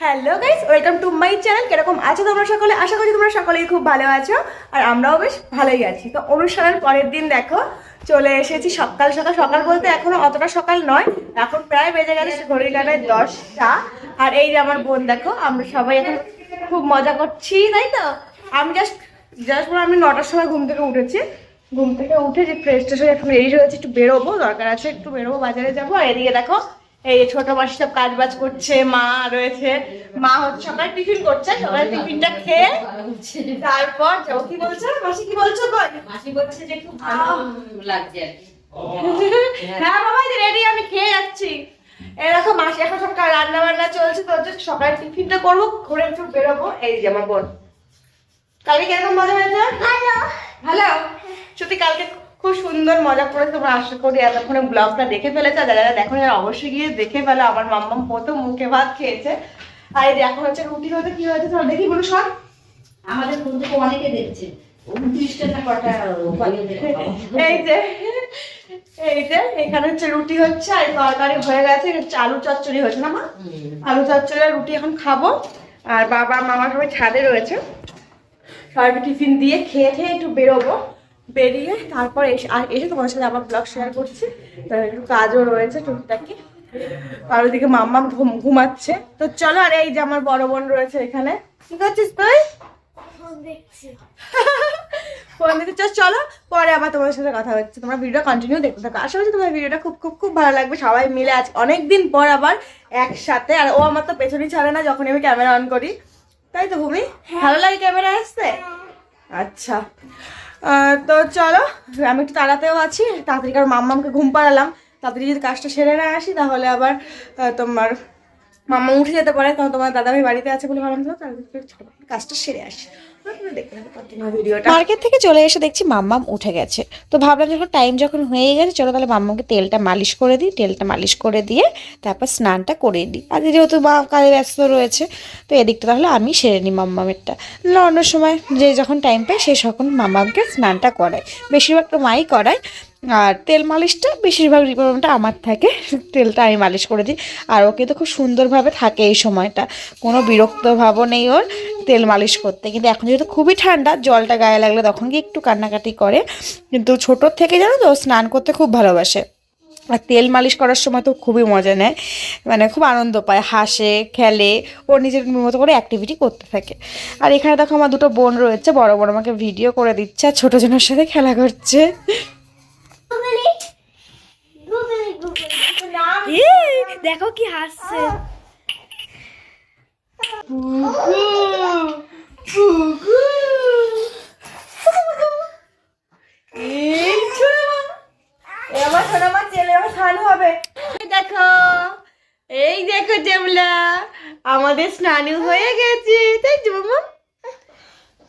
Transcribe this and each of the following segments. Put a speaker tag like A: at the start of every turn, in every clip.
A: Hello guys welcome to my channel কীরকম আছো তোমরা সকলে? আশা করি তোমরা সকলেই খুব ভালো আছো। আর আমরাও বেশ ভালোই আছি। তো অনুষ্ঠানের পরের দিন দেখো, চলে এসেছি সকাল সকাল। সকাল বলতে এখনও অতটা সকাল নয়, এখন প্রায় বেজে গেছে ঘড়ির কাটায় দশটা। আর এই যে আমার বোন, দেখো, আমরা সবাই এখন খুব মজা করছি, তাই তো? আমি জাস্ট জাস্ট বলে আমি নটার সময় ঘুম থেকে উঠেছি। ঘুম থেকে উঠে যে ফ্রেশ ট্রেশ হয়ে এখন রেডি হয়েছে একটু বেরোবো, দরকার আছে, একটু বেরোবো, বাজারে যাব। আর এদিকে দেখো এই ছোট মাসি সব কাজ বাজ করছে মা রয়েছে। মা হচ্ছে সকালে টিফিন করছে সকালে টিফিনটা খেয়ে তারপর যাও কি বলছো? মাসি কি বলছো কই?
B: মাসি বলছে যে খুব ভালো লাগছে
A: হ্যাঁ বাবা রেডি আমি খেয়ে যাচ্ছি। এরকম মাসি এখন সব রান্না বান্না চলছে তো হচ্ছে সকালে টিফিনটা করব ঘুরে একটু বেরোবো। এই যে আমার বোন। কালকে কীরকম মজা হয়েছে? ভালো। ভালো সত্যি কালকে খুব সুন্দর মজা করেছে তোমরা আশা করি এতক্ষণে ব্লগটা দেখে ফেলেছে। আর যারা যারা দেখো যারা অবশ্যই গিয়ে দেখে ফেলো আমার মাম্মাম প্রথম মুখে ভাত খেয়েছে। আর এখন হচ্ছে রুটি হতে কি হয়েছে তোমরা দেখি বলো সব
B: আমাদের থেকে অনেকে দেখছে। দেখে
A: এই যে এই যে এখানে হচ্ছে রুটি হচ্ছে আর তরকারি হয়ে গেছে আলু চচ্চড়ি হয়েছে না মা? আলু চচ্চড়ি আর রুটি এখন খাব। আর বাবা মামা সবাই ছাদে রয়েছে। সবাইকে টিফিন দিয়ে খেয়ে খেয়ে একটু বেরোবো। বেরিয়ে তারপর এসে তোমার সাথে আবার ব্লগ শেয়ার করছি। একটু কাজও রয়েছে টুকটাকি। আর ওইদিকে মাম্মা ঘুম ঘুমাচ্ছে। তো চলো আর এই যে আমার বড় বোন রয়েছে এখানে। কি করছিস তুই? ফোন দিতে চাস? চলো পরে আবার তোমার সাথে কথা হচ্ছে। তোমরা ভিডিও কন্টিনিউ দেখতে থাকো। আশা করছি তোমার ভিডিওটা খুব খুব খুব ভালো লাগবে। সবাই মিলে আজ অনেক দিন পর আবার একসাথে। আর ও আমার তো পেছনই ছাড়ে না যখন আমি ক্যামেরা অন করি। তাই তো ভূমি? ভালো লাগে ক্যামেরা আসতে? আচ্ছা। আহ, তো চলো, আমি একটু তাড়াতেও আছি। তাড়াতাড়ি কারণ মাম্মামকে ঘুম পাড়ালাম। তাড়াতাড়ি যদি কাজটা সেরে না আসি, তাহলে আবার তোমার মাম্মা উঠে যেতে পারে, কারণ তোমার দাদাভাই বাড়িতে আছে বলে ভাবলাম তো তাড়াতাড়ি কাজটা সেরে আসি।
C: মার্কেট থেকে চলে এসে দেখছি মাম্মাম উঠে গেছে। তো ভাবলাম যখন টাইম যখন হয়ে গেছে চলো তাহলে মাম্মাকে তেলটা মালিশ করে দিই তেলটা মালিশ করে দিয়ে তারপর স্নানটা করে দিই। আর যেহেতু মা কাজে ব্যস্ত রয়েছে তো এদিকটা তাহলে আমি সেরে নিই মাম্মামেরটা। না অন্য সময় যে যখন টাইম পাই সে তখন মাম্মামকে স্নানটা করায় বেশিরভাগ তো মাই করায়। আর তেল মালিশটা বেশিরভাগ রিকোয়ারমেন্টটা আমার থাকে। তেলটা আমি মালিশ করে দিই। আর ওকে তো খুব সুন্দরভাবে থাকে এই সময়টা। কোনো বিরক্ত ভাবও নেই ওর তেল মালিশ করতে। কিন্তু এখন যেহেতু খুবই ঠান্ডা, জলটা গায়ে লাগলে তখন গিয়ে একটু কান্নাকাটি করে। কিন্তু ছোটোর থেকে জানো তো স্নান করতে খুব ভালোবাসে। আর তেল মালিশ করার সময় তো খুবই মজা নেয়। মানে খুব আনন্দ পায়, হাসে, খেলে। ও নিজের মতো করে অ্যাক্টিভিটি করতে থাকে। আর এখানে দেখো আমার দুটো বোন রয়েছে। বড় বড় আমাকে ভিডিও করে দিচ্ছে। আর ছোটো জনের সাথে খেলা করছে এই, দেখো কি হাসছে
A: এই ছোড়া মা। এ আমার ছোড়া মা ছেলে আমার স্নান হবে এই দেখো এই দেখো আমাদের স্নানু হয়ে গেছে। তাই তো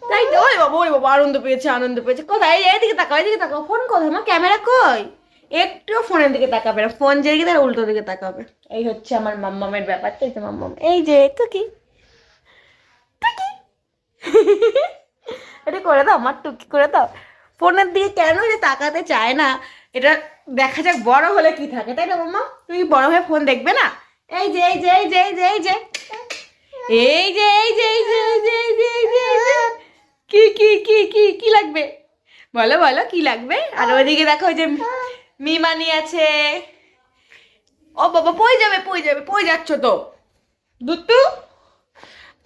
A: তাই তো বাবা বাবা, আনন্দ পেয়েছে আনন্দ পেয়েছে। কোথায়? এদিকে তাকাও এদিকে তাকাও। ফোন কোথায়? আমার ক্যামেরা কই? একটু ফোনের দিকে তাকাবে না ফোন যেদিকে তার উল্টো দিকে তাকাবে এই হচ্ছে আমার মাম্মামের ব্যাপার তাই তো মাম্মাম এই যে তো কি টুকি এটা করে দাও আমার টুকি করে দাও ফোনের দিকে কেন যে তাকাতে চায় না এটা দেখা যাক বড় হলে কি থাকে তাই না মাম্মা তুমি বড় হয়ে ফোন দেখবে না এই যে এই যে এই যে এই যে এই যে এই যে এই যে এই যে এই যে এই যে এই যে কি কি কি কি কি লাগবে বলো বলো কি লাগবে আর ওইদিকে দেখো যে মিমানি আছে। ও বাবা পই যাবে পই যাবে পই যাচ্ছ তো। দুত্তু?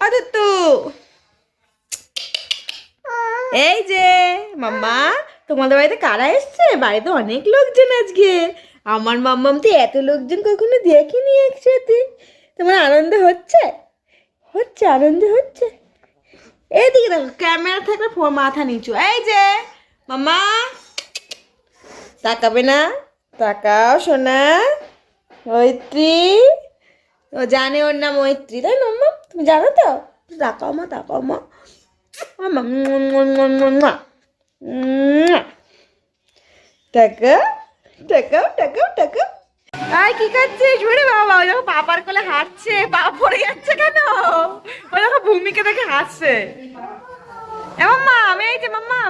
A: ও দুত্তু। এই যে, মাম্মা, তোমাদের বাড়িতে কারা এসছে? বাড়িতে অনেক লোকজন আজকে। আমার মাম্মাম তো এত লোকজন কখনো দেখিনি একসাথে। তোমার আনন্দ হচ্ছে? হচ্ছে, আনন্দ হচ্ছে। এইদিকে দেখো, ক্যামেরা থাকলে মাথা নিচু। এই যে, মাম্মা। তাকাবে না? তাকাও, সোনা। মৈত্রী। ও জানে ওর নাম মৈত্রী, তাই না তুমি জানো তো? তাকাও, মা তাকাও, মা। টাকা কি বাবা পাপার কোলে পড়ে যাচ্ছে কেন? দেখো ভূমিকে দেখে হাসছে। আমি এই যে মাম্মা।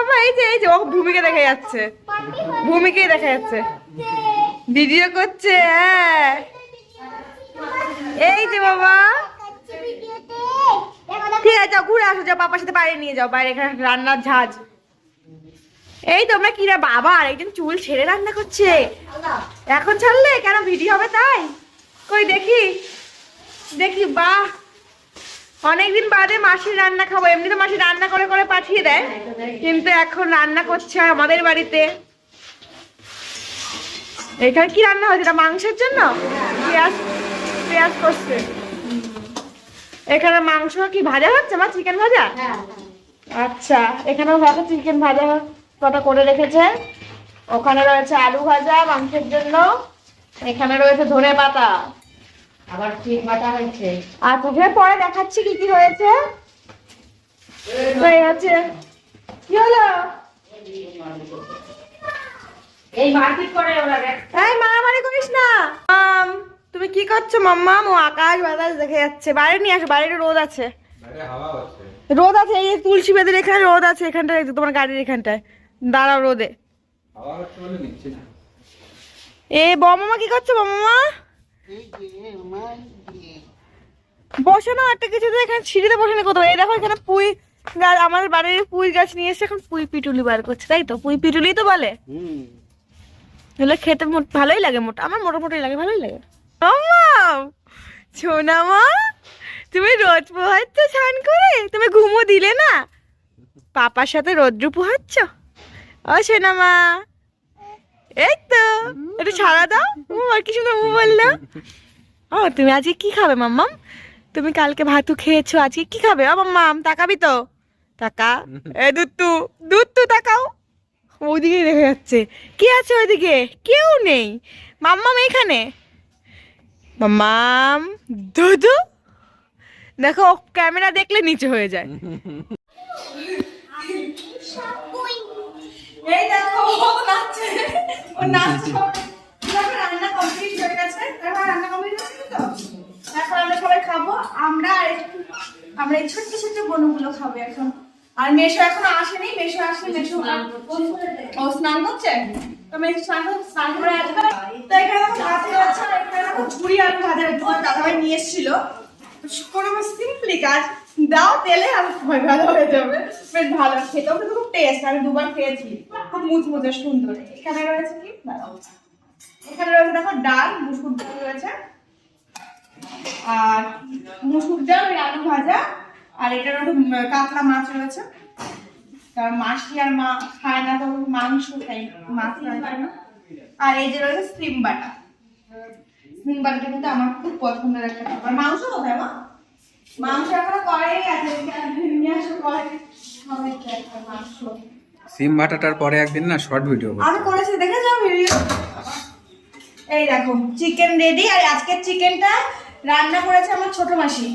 A: বাবা, এই যে এই যে, ও ভূমিকে দেখা যাচ্ছে। ভূমিকেই দেখা যাচ্ছে। ভিডিও করছে হ্যাঁ। এই যে বাবা। ঠিক আছে ঘুরে আসো, যাও, বাবার সাথে বাইরে নিয়ে যাও, বাইরে এখানে রান্নার ঝাঁজ। এই তোমরা কি রে, বাবা আর একজন চুল ছেড়ে রান্না করছে। এখন ছাড়লে কেন ভিডিও হবে তাই? কই দেখি। দেখি, বাহ। অনেকদিন বাদে মাসির রান্না খাব। এমনি তো মাসি রান্না করে করে পাঠিয়ে দেয়। কিন্তু এখন রান্না করছে আমাদের বাড়িতে। এখানে কি রান্না হয়েছে? এটা মাংসের জন্য? পেঁয়াজ পেঁয়াজ করছে। এখানে মাংস কি ভাজা হচ্ছে মা? চিকেন ভাজা? আচ্ছা এখানেও ভাজা, চিকেন ভাজা কটা করে রেখেছে। ওখানে রয়েছে আলু ভাজা মাংসের জন্য। এখানে রয়েছে ধনে পাতা।
B: আবার বাটা হয়েছে?
A: আর তোকে পরে দেখাচ্ছি কি কি রয়েছে তো এই কি হলো?
B: এই মারপিট করে ওরা
A: এই মারামারি করিস না। মাম তুমি কি করছ মাম্মাম? ও আকাশ বাতাস দেখে যাচ্ছে। বাইরে নিয়ে আসো বাইরে রোদ আছে।
D: বাইরে হাওয়া হচ্ছে।
A: রোদ আছে এই তুলসী বেদের এখানে রোদ আছে এখানটায় তোমার গাড়ির এখানটায়। দাঁড়াও রোদে। এ বমামা কি করছ বমামা? বসো না, একটা কিছু এখানে সিঁড়িতে বসে না কোথাও। এই দেখো এখানে পুঁই গাছ, আমাদের বাড়ির পুই গাছ নিয়ে এসে এখন পুঁই পিটুলি বার করছে, তাই তো? পুঁই পিটুলি তো বলে। এগুলো খেতে ভালোই লাগে মোটা, আমার মোটামুটি লাগে, ভালোই লাগে। সোনা মা, তুমি রোদ পোহাচ্ছ, স্নান করে? তুমি ঘুমো দিলে না? পাপার সাথে রৌদ্র পোহাচ্ছ? ও সোনা মা এই তো একটু ছাড়া দাও। আর কি সুন্দর বলল ও, তুমি আজকে কি খাবে, মাম্মাম? তুমি কালকে ভাতু খেয়েছো, আজকে কি খাবে? ও, মাম্মাম, তাকাবি তো। তাকা। এ, দুত্তু দুত্তু, তাকাও। ওইদিকে দেখা যাচ্ছে। কি আছে ওইদিকে? কেউ নেই। মাম্মাম এইখানে। মাম্মাম, দুদু। দেখো, ক্যামেরা দেখলে নিচে হয়ে যায়। এই দেখো ও নাচছে। ও নাচছে। দেখো রান্না কমপ্লিট হয়ে গেছে। দেখো রান্না কমপ্লিট হয়ে গেছে তো? এখন আমরা সবাই খাব। আমরা আর একটু- আমরা এই ছোট্ট ছোট্ট বনুগুলো খাব এখন। আর মেশো এখনও আসেনি। মেশো আসলে মেশো ও স্নান করছে? তো মেশো স্নান স্নান করে আসবে। তো এখানে ভাত আর এখানে ঝুড়ি আলু ভাজা দাদাভাই নিয়ে এসেছিল। কোনো সিম্পলি কাজ। দাও তেলে হয় ভালো হয়ে যাবে। বেশ ভালো খেতেও কিন্তু খুব টেস্ট আমি দুবার খেয়েছি। খুব মুচমুচে সুন্দর। এখানে রয়েছে কি। এখানে রয়েছে দেখো ডাল মুসুর ডাল রয়েছে। আর মুসুর ডাল ওই আলু ভাজা আর এটা রয়েছে উম, কাতলা মাছ রয়েছে। কারণ মাসি আর মা খায় না তো মাংস খাই মাছ খায় না। আর এই যে রয়েছে স্টিম বাটা। স্টিম বাটাটা কিন্তু আমার খুব পছন্দের একটা খাবার। মাংস কোথায় মা? মাংস এখনও করেই আছে নিয়ে আসো করে হবে মাংস।
D: সিম বাটাটার পরে একদিন না শর্ট ভিডিও
A: আমি করেছি দেখে যাও ভিডিও? এই দেখো চিকেন রেডি আর আজকের চিকেনটা রান্না করেছে আমার ছোট মাসি।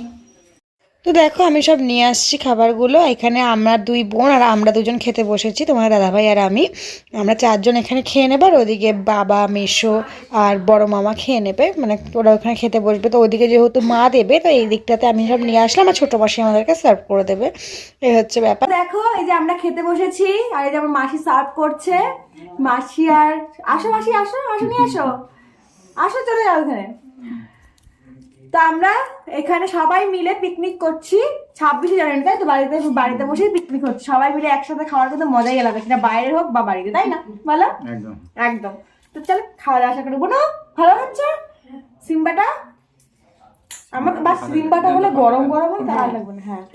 C: তো দেখো, আমি সব নিয়ে আসছি খাবারগুলো। এখানে আমরা দুই বোন আর আমরা দুজন খেতে বসেছি, তোমার দাদাভাই আর আমি। আমরা চারজন এখানে খেয়ে নেবে, আর ওদিকে বাবা, মেশো আর বড় মামা খেয়ে নেবে। মানে ওরা ওখানে খেতে বসবে। তো ওদিকে যেহেতু মা দেবে, তো এই দিকটাতে আমি সব নিয়ে আসলাম আর ছোটো মাসি আমাদেরকে সার্ভ করে দেবে। এই হচ্ছে ব্যাপার।
A: দেখো, এই যে আমরা খেতে বসেছি, আর এই যে আমার মাসি সার্ভ করছে। মাসি আর, আসো মাসি, আসো আসো নিয়ে আসো। আসো, চলে যাও এখানে। তো আমরা এখানে সবাই মিলে পিকনিক করছি। ছাব্বিশে জানুয়ারি তাই তো? বাড়িতে বাড়িতে বসে পিকনিক হচ্ছে। সবাই মিলে একসাথে খাওয়ার কিন্তু মজাই আলাদা। সেটা বাইরে হোক বা বাড়িতে তাই না? বলো?
D: একদম।
A: একদম। তো চলো খাওয়া দাওয়া আশা করব না ভালো হচ্ছে সিম্বাটা?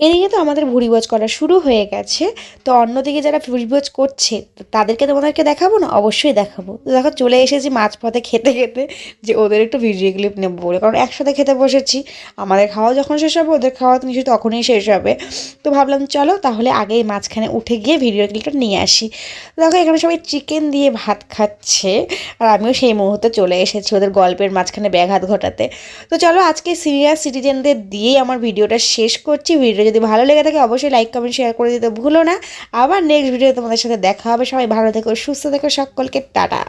C: এদিকে তো আমাদের ভুড়িভোজ করা শুরু হয়ে গেছে। তো অন্যদিকে যারা ভুড়িভোজ করছে তো তাদেরকে তোমাদেরকে দেখাবো না? অবশ্যই দেখাবো। তো দেখো চলে এসেছি মাছ পথে খেতে খেতে যে ওদের একটু ভিডিও ক্লিপ নেব বলে। কারণ একসাথে খেতে বসেছি। আমাদের খাওয়া যখন শেষ হবে ওদের খাওয়া তো নিশ্চয়ই তখনই শেষ হবে। তো ভাবলাম চলো তাহলে আগেই মাঝখানে উঠে গিয়ে ভিডিও ক্লিপটা নিয়ে আসি। তো দেখো এখানে সবাই চিকেন দিয়ে ভাত খাচ্ছে। আর আমিও সেই মুহূর্তে চলে এসেছি ওদের গল্পের মাঝখানে ব্যাঘাত ঘটাতে। তো চলো আজকে সিনিয়র সিটিজেনদের দিয়েই আমার ভিডিওটা শেষ করছি। ভিডিও যদি ভালো লেগে থাকে, অবশ্যই লাইক কমেন্ট শেয়ার করে দিতে ভুলো না। আবার নেক্সট ভিডিও তোমাদের সাথে দেখা হবে। সবাই ভালো থেকো, সুস্থ থেকো সকলকে, টাটা।